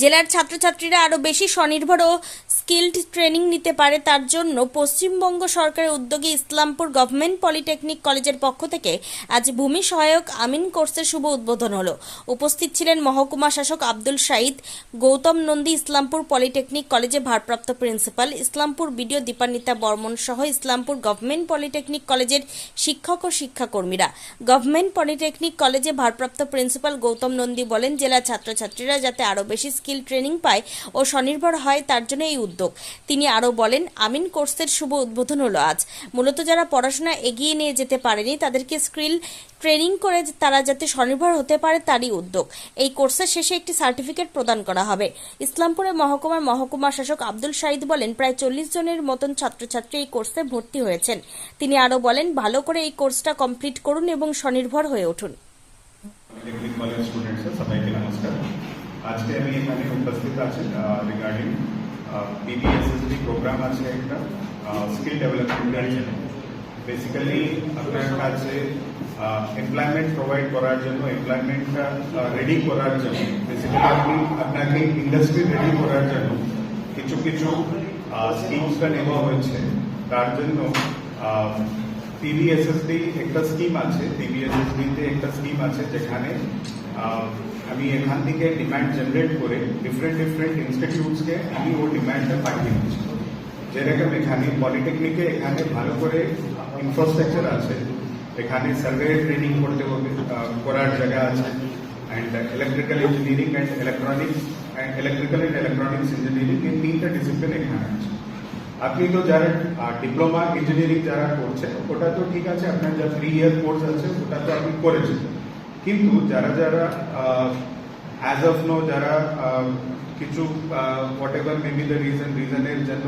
জেলার ছাত্রছাত্রীরা আরও বেশি স্বনির্ভর ও স্কিল্ড ট্রেনিং নিতে পারে তার জন্য পশ্চিমবঙ্গ সরকারের উদ্যোগে ইসলামপুর গভর্নমেন্ট পলিটেকনিক কলেজের পক্ষ থেকে আজ ভূমি সহায়ক আমিন কোর্সের শুভ উদ্বোধন হলো। উপস্থিত ছিলেন মহকুমা শাসক আব্দুল শাহিদ গৌতম নন্দী ইসলামপুর পলিটেকনিক কলেজে ভারপ্রাপ্ত প্রিন্সিপাল, ইসলামপুর বিডিও দীপান্বিতা বর্মন সহ ইসলামপুর গভর্নমেন্ট পলিটেকনিক কলেজের শিক্ষক ও শিক্ষাকর্মীরা। গভর্নমেন্ট পলিটেকনিক কলেজে ভারপ্রাপ্ত প্রিন্সিপাল গৌতম নন্দী বলেন, জেলার ছাত্রছাত্রীরা যাতে আরও বেশি স্কিল ট্রেনিং পায় ও স্বনির্ভর হয় তার জন্য এই উদ্যোগ। তিনি আরও বলেন, আমিন কোর্সের শুভ উদ্বোধন হলো আজ। মূলত যারা পড়াশোনা এগিয়ে নিয়ে যেতে পারেনি, তাদেরকে স্কিল ট্রেনিং করে তারা যাতে স্বনির্ভর হতে পারে তারই উদ্যোগ। এই কোর্সের শেষে একটি সার্টিফিকেট প্রদান করা হবে। ইসলামপুরের মহকুমার মহকুমা শাসক আব্দুল শাহিদ বলেন, প্রায় চল্লিশ জনের মতন ছাত্রছাত্রী এই কোর্সে ভর্তি হয়েছেন। তিনি আরও বলেন, ভালো করে এই কোর্সটা কমপ্লিট করুন এবং স্বনির্ভর হয়ে উঠুন টেকনিক কলেজ স্টুডেন্টস সবাইকে নমস্কার আজকে আমি এখানে উপস্থিত আছেন রিগার্ডিং পিবিএসএসডি প্রোগ্রাম আছে একটা স্কিল ডেভেলপমেন্টের জন্য বেসিক্যালি আপনার কাছে এমপ্লয়মেন্ট প্রোভাইড করার জন্য এমপ্লয়মেন্টটা রেডি করার জন্য বেসিক্যালি আপনি আপনাকে ইন্ডাস্ট্রি রেডি করার জন্য কিছু কিছু স্কিমসটা নেওয়া হয়েছে তার জন্য পিবিএসএসডি একটা স্কিম আছে পিবিএসএসডি তে একটা স্কিম আছে যেখানে আহ, আমি এখান থেকে ডিমান্ড জেনারেট করে ডিফারেন্ট ডিফারেন্ট ইনস্টিটিউটসকে আমি ও ডিমান্ডটা পাঠিয়ে দিচ্ছি যেরকম এখানে পলিটেকনিকে এখানে ভালো করে ইনফ্রাস্ট্রাকচার আছে এখানে সার্ভে ট্রেনিং করতে হবে আহ, করার জায়গা আছে and electrical engineering and electronics and electrical and electronics engineering এই তিনটা ডিসিপ্লিন এখানে আছে আপনি তো যারা ডিপ্লোমা ইঞ্জিনিয়ারিং যারা করছে ওটা তো ঠিক আছে আপনার যা থ্রি ইয়ার কোর্স আছে ওটা তো আপনি করেছেন কিন্তু যারা যারা অ্যাজ অফ নো যারা কিছু whatever maybe the reason রিজনের জন্য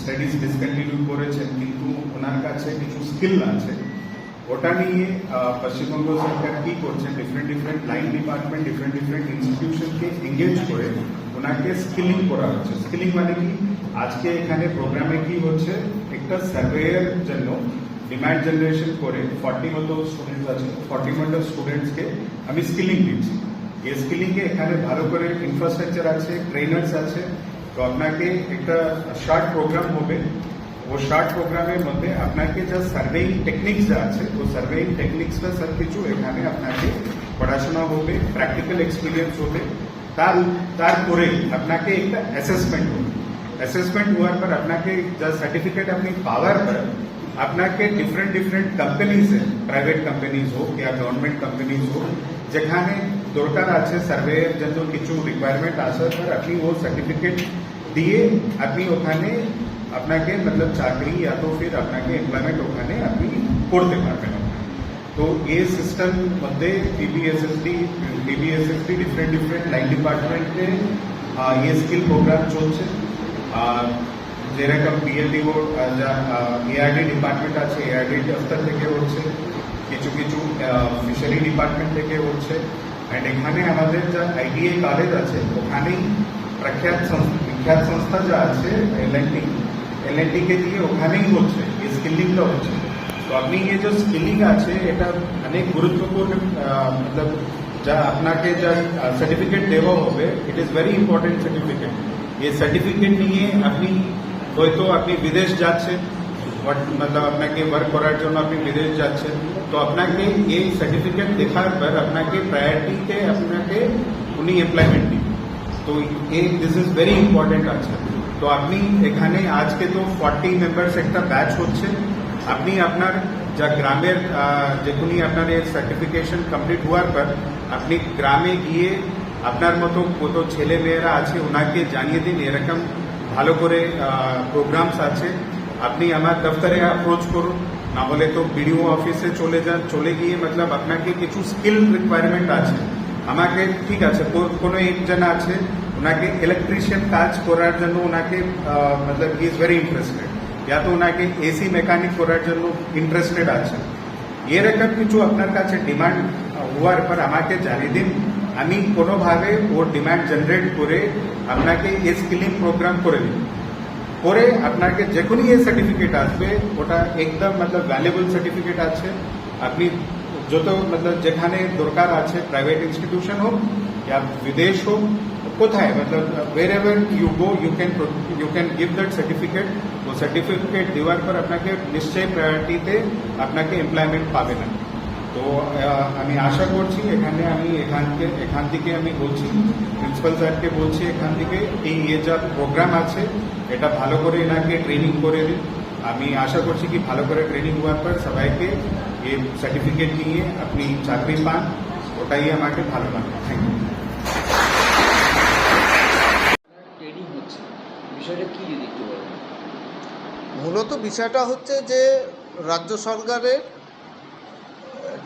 স্টাডিজ ডিসকন্টিনিউ করেছেন, কিন্তু ওনার কাছে কিছু স্কিল আছে। ওটা নিয়ে পশ্চিমবঙ্গ সরকার কি করছে different different line department different different ইনস্টিটিউশনকে engage করে ওনাকে স্কিলিং করা হচ্ছে। স্কিলিং মানে কি? আজকে এখানে প্রোগ্রামে কি হচ্ছে? একটা সার্ভেয়ের জন্য ডিমান্ড জেনারেশন করে ফর্টি মতো স্টুডেন্টস আছে ফর্টি মতো স্টুডেন্টসকে আমি স্কিলিং দিচ্ছি। এই স্কিলিং এ এখানে ভালো করে ইনফ্রাস্ট্রাকচার আছে ট্রেনার্স আছে। তো আপনাকে একটা শর্ট প্রোগ্রাম হবে। ও শর্ট প্রোগ্রামের মধ্যে আপনাকে যা সার্ভেইং টেকনিক্স যা আছে ও সার্ভেইং টেকনিক্সটা সব কিছু এখানে আপনাকে পড়াশোনা হবে প্র্যাকটিক্যাল এক্সপিরিয়েন্স হবে। তার তারপরে আপনাকে একটা অ্যাসেসমেন্ট হবে। অ্যাসেসমেন্ট হওয়ার পর আপনাকে যা সার্টিফিকেট আপনি পাওয়ার পর আপনাকে different different companies private companies হোক या গভর্নমেন্ট কোম্পানিজ হোক যেখানে দরকার আছে সার্ভেয়ের জন্য কিছু রিকোয়ারমেন্ট আসার পর আপনি ও সার্টিফিকেট দিয়ে আপনি ওখানে আপনাকে মতলব চাকরি या তো ফির আপনাকে এমপ্লয়মেন্ট ওখানে আপনি করতে পারবেন ওখানে। তো এই সিস্টেম মধ্যে PBSSD PBSSD different different line ডিপার্টমেন্টে এই স্কিল প্রোগ্রাম চলছে যেরকম বিএলডিও যা এআরডি ডিপার্টমেন্ট আছে এআরডি দফতর থেকে হচ্ছে, কিছু কিছু ফিশারি ডিপার্টমেন্ট থেকে হচ্ছে অ্যান্ড এখানে আমাদের যা আইডিএ কলেজ আছে, ওখানেই প্রখ্যাত বিখ্যাত সংস্থা যা আছে L N T L N K দিয়ে ওখানেই হচ্ছে, এই স্কিলিংটা হচ্ছে। তো আপনি এই যে স্কিলিং আছে, এটা অনেক গুরুত্বপূর্ণ মতলব যা আপনাকে যা সার্টিফিকেট দেওয়া হবে it is very important certificate এই সার্টিফিকেট নিয়ে আপনি হয়তো আপনি বিদেশ যাচ্ছেন what- মতলব আপনাকে ওয়ার্ক করার জন্য আপনি বিদেশ যাচ্ছেন তো আপনাকে এই সার্টিফিকেট দেখার পর আপনাকে প্রায়োরিটিতে আপনাকে উনি এমপ্লয়মেন্ট দিন তো এই দিস ইজ ভেরি ইম্পর্টেন্ট আছে তো আপনি এখানে আজকে তো ফর্টি মেম্বার্স একটা ব্যাচ হচ্ছে আপনি আপনার যা গ্রামের আহ, যেখুনি আপনার এই সার্টিফিকেশন কমপ্লিট হওয়ার পর আপনি গ্রামে গিয়ে আপনার মতো কত ছেলে মেয়েরা আছে ওনাকে জানিয়ে দিন এরকম ভালো করে প্রোগ্রামস আছে। আপনি আমার দফতরে অ্যাপ্রোচ করুন। না হলে তো বিডিও অফিসে চলে যান চলে গিয়ে মতলব আপনাকে কিছু স্কিল রিকোয়ারমেন্ট আছে। আমাকে ঠিক আছে কো- কোনো একজন আছে ওনাকে ইলেকট্রিশিয়ান কাজ করার জন্য ওনাকে আহ, মতলব হি ইজ ভেরি ইন্টারেস্টেড या তো ওনাকে এসি মেকানিক করার জন্য ইন্টারেস্টেড আছে। এরকম কিছু আপনার কাছে ডিমান্ড হওয়ার পর আমাকে জানিয়ে দিন। আমি কোনোভাবে ও ডিমান্ড জেনারেট করে আপনাকে এই স্কিলিং প্রোগ্রাম করে দিন করে আপনাকে যখনই এই সার্টিফিকেট আসবে, ওটা একদম মতলব ভ্যালুয়েবল সার্টিফিকেট আছে। আপনি যত মতলব যেখানে দরকার আছে প্রাইভেট ইনস্টিটিউশন হোক या বিদেশ হোক, কোথায়, মতলব wherever you go you can you can give that certificate O certificate দেওয়ার পর আপনাকে নিশ্চয়ই প্রায়োরিটিতে আপনাকে এমপ্লয়মেন্ট পাবে না। তো আমি আশা করছি এখানে আমি এখান থেকে এখান থেকে আমি বলছি প্রিন্সিপাল স্যারকে বলছি এখান থেকে এই ইয়ে যা প্রোগ্রাম আছে এটা ভালো করে এনাকে ট্রেনিং করে দিন। আমি আশা করছি কি ভালো করে ট্রেনিং হওয়ার পর সবাইকে এই সার্টিফিকেট নিয়ে আপনি চাকরি পান ওটাই আমাকে ভালো লাগে। থ্যাংক ইউ বিষয়টা কি যদি একটু মূলত বিষয়টা হচ্ছে যে রাজ্য সরকারের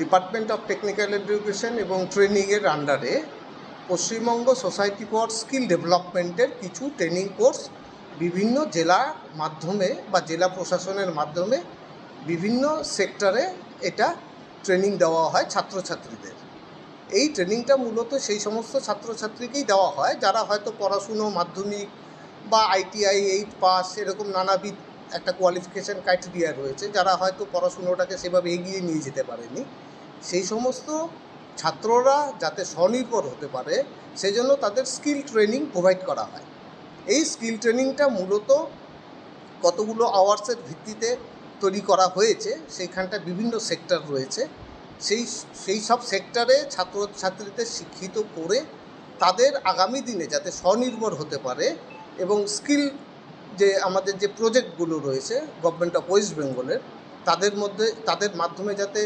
ডিপার্টমেন্ট অফ টেকনিক্যাল এডুকেশন এবং ট্রেনিংয়ের আন্ডারে পশ্চিমবঙ্গ সোসাইটি ফর স্কিল ডেভেলপমেন্টের কিছু ট্রেনিং কোর্স বিভিন্ন জেলার মাধ্যমে বা জেলা প্রশাসনের মাধ্যমে বিভিন্ন সেক্টরে এটা ট্রেনিং দেওয়া হয় ছাত্রছাত্রীদের। এই ট্রেনিংটা মূলত সেই সমস্ত ছাত্রছাত্রীকেই দেওয়া হয়, যারা হয়তো পড়াশুনো, মাধ্যমিক বা আইটিআই এইট পাস এরকম নানাবিধ একটা কোয়ালিফিকেশান ক্রাইটেরিয়া রয়েছে, যারা হয়তো পড়াশুনোটাকে সেভাবে এগিয়ে নিয়ে যেতে পারেনি। সেই সমস্ত ছাত্ররা যাতে স্বনির্ভর হতে পারে, সেজন্য তাদের স্কিল ট্রেনিং প্রোভাইড করা হয়। এই স্কিল ট্রেনিংটা মূলত কতগুলো আওয়ার্সের ভিত্তিতে তৈরি করা হয়েছে, সেইখানটা বিভিন্ন সেক্টর রয়েছে। সেই সেই সব সেক্টরে ছাত্রছাত্রীদের শিক্ষিত করে তাদের আগামী দিনে যাতে স্বনির্ভর হতে পারে এবং স্কিল যে, আমাদের যে প্রজেক্টগুলো রয়েছে গভর্নমেন্ট অফ ওয়েস্ট বেঙ্গলের তাদের মধ্যে, তাদের মাধ্যমে যাতে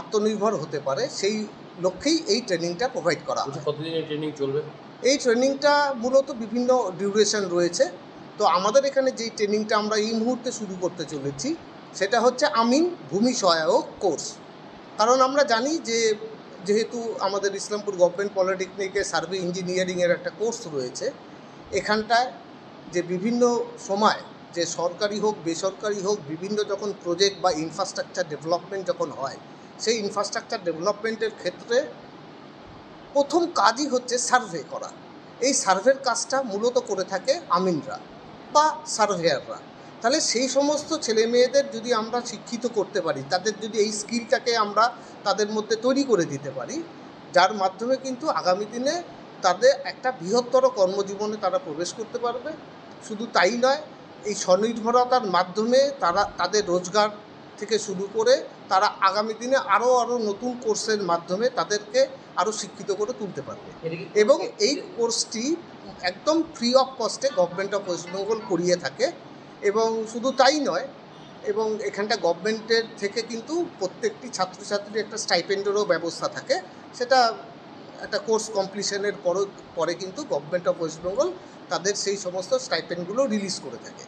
আত্মনির্ভর হতে পারে সেই লক্ষ্যেই এই ট্রেনিংটা প্রোভাইড করা হয়। কতদিনের ট্রেনিং চলবে? এই ট্রেনিংটা মূলত বিভিন্ন ডিউরেশন রয়েছে। তো আমাদের এখানে যেই ট্রেনিংটা আমরা এই মুহূর্তে শুরু করতে চলেছি সেটা হচ্ছে আমিন ভূমি সহায়ক কোর্স। কারণ আমরা জানি যে যেহেতু আমাদের ইসলামপুর গভর্নমেন্ট পলিটেকনিকে সার্ভে ইঞ্জিনিয়ারিংয়ের একটা কোর্স রয়েছে এখানটায় যে বিভিন্ন সময় যে সরকারি হোক বেসরকারি হোক বিভিন্ন যখন প্রজেক্ট বা ইনফ্রাস্ট্রাকচার ডেভেলপমেন্ট যখন হয় সেই ইনফ্রাস্ট্রাকচার ডেভেলপমেন্টের ক্ষেত্রে প্রথম কাজই হচ্ছে সার্ভে করা। এই সার্ভের কাজটা মূলত করে থাকে আমিনরা বা সার্ভেয়াররা তাহলে সেই সমস্ত ছেলে মেয়েদের যদি আমরা শিক্ষিত করতে পারি, তাদের যদি এই স্কিলটাকে আমরা তাদের মধ্যে তৈরি করে দিতে পারি, যার মাধ্যমে কিন্তু আগামী দিনে তাদের একটা বৃহত্তর কর্মজীবনে তারা প্রবেশ করতে পারবে। শুধু তাই নয়, এই স্বনির্ভরতার মাধ্যমে তারা, তাদের রোজগার থেকে শুরু করে তারা আগামী দিনে আরও আরও নতুন কোর্সের মাধ্যমে তাদেরকে আরও শিক্ষিত করে তুলতে পারবে। এবং এই কোর্সটি একদম ফ্রি অফ কস্টে গভর্নমেন্ট অফ ওয়েস্ট বেঙ্গল করিয়ে থাকে। এবং শুধু তাই নয় এবং এখানটা গভর্নমেন্টের থেকে কিন্তু প্রত্যেকটি ছাত্রছাত্রীর একটা স্টাইপেন্ডেরও ব্যবস্থা থাকে। সেটা একটা কোর্স কমপ্লিশনের পর পরে কিন্তু গভর্নমেন্ট অফ ওয়েস্ট বেঙ্গল তাদের সেই সমস্ত স্টাইপেন্ডগুলো রিলিজ করে থাকে।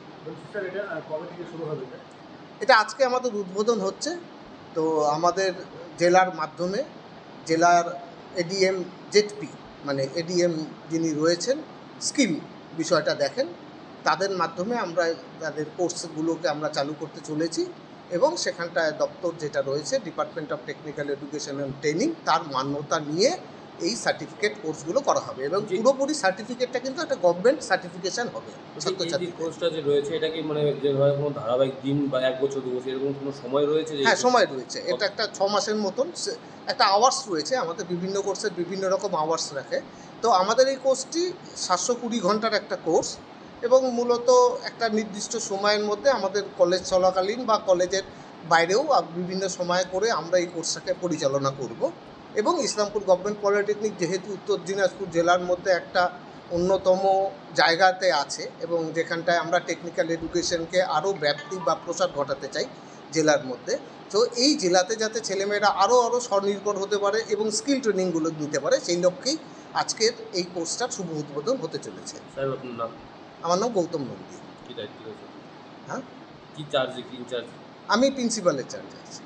এটা আজকে আমাদের উদ্বোধন হচ্ছে। তো আমাদের জেলার মাধ্যমে জেলার এডিএম জেডপি মানে এডিএম যিনি রয়েছেন, স্কিম বিষয়টা দেখেন। তাদের মাধ্যমে আমরা তাদের কোর্সগুলোকে আমরা চালু করতে চলেছি এবং সেখানটায় দপ্তর যেটা রয়েছে department of technical education and training তার মান্যতা নিয়ে এই সার্টিফিকেট কোর্সগুলো করা হবে এবং। পুরোপুরি সার্টিফিকেটটা কিন্তু একটা গভর্নমেন্ট সার্টিফিকেশন হবে কোর্সটা যে রয়েছে এটা কি মানে যেভাবে কোনো ধারাবাহিক দিন বা এক বছর দু বছর এরকম কোনো সময় রয়েছে হ্যাঁ সময় রয়েছে। এটা একটা ছ মাসের মতন। একটা আওয়ার্স রয়েছে আমাদের বিভিন্ন কোর্সের বিভিন্ন রকম আওয়ার্স রাখে। তো আমাদের এই কোর্সটি সাতশো কুড়ি ঘণ্টার একটা কোর্স এবং মূলত একটা নির্দিষ্ট সময়ের মধ্যে আমাদের কলেজ চলাকালীন বা কলেজের বাইরেও বিভিন্ন সময় করে আমরা এই কোর্সটাকে পরিচালনা করব। এবং ইসলামপুর গভর্নমেন্ট পলিটেকনিক যেহেতু উত্তর দিনাজপুর জেলার মধ্যে একটা অন্যতম জায়গাতে আছে এবং যেখানটায় আমরা টেকনিক্যাল এডুকেশনকে আরও ব্যাপ্তি বা প্রসার ঘটাতে চাই জেলার মধ্যে তো এই জেলাতে যাতে ছেলেমেয়েরা আরও আরও স্বনির্ভর হতে পারে এবং স্কিল ট্রেনিংগুলো নিতে পারে সেই লক্ষ্যেই আজকের এই কোর্সটার শুভ উদ্বোধন হতে চলেছে। আমার নাম গৌতম নন্দী। হ্যাঁ? কি চার্জ কি ইনচার্জ আমি প্রিন্সিপালের চার্জে আছি।